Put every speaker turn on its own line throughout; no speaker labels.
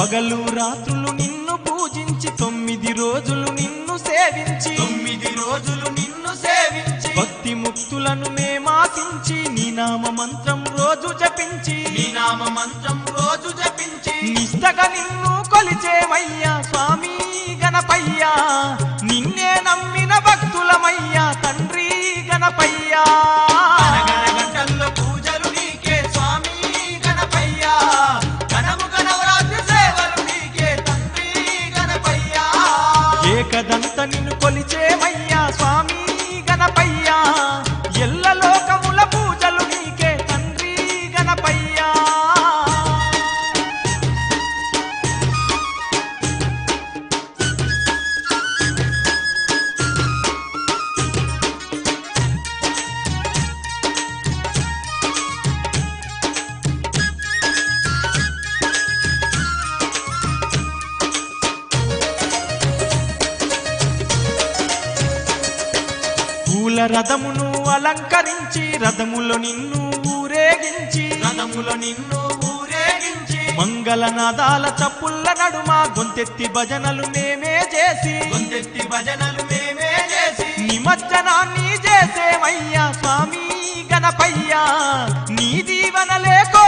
పగలు రాత్రులు నిన్ను పూజించి తొమ్మిది రోజులు నిన్ను సేవించి
తొమ్మిది రోజులు నిన్ను సేవించి
భక్తి ముక్తులను మేమాశించి నీ నామ మంత్రం రోజు జపించి
నీ నామ మంత్రం రోజు జపించి
నిష్టగా నిన్ను కొలిచే పూల రథమును అలంకరించి రథములు నిన్ను ఊరేగించి
రథములు నిన్ను ఊరేగించి
మంగళనాదాల చప్పుల్ల నడుమ గొంతెత్తి భజనలు మేమే చేసి
గొంతెత్తి భజనలు మేమే చేసి
నిమజ్జనాన్ని చేసేవయ్యా స్వామి గణపయ్యా నీ దీవన లేకో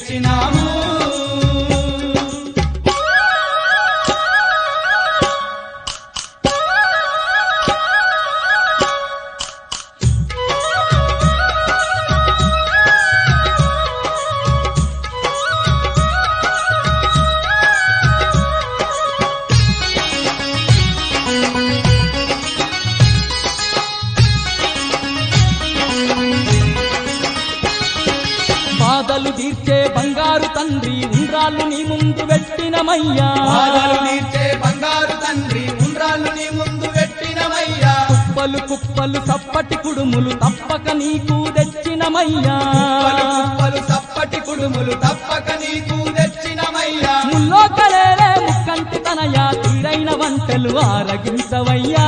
వచ్చినాము పెట్టినమయ్యా
బాధలు బంగారు తండ్రి ఉండ్రాళ్ళు నీ ముందు పెట్టినమయ్యా.
కుప్పలు కుప్పలు సప్పటి కుడుములు తప్పక నీకు తెచ్చినమయ్యా.
కుప్పలు సప్పటి కుడుములు తప్పక నీకు తెచ్చినమయ్యా.
ముల్లో కలేరే ముక్కంటి తనయా తీరైన వంటలు ఆరగించవయ్యా.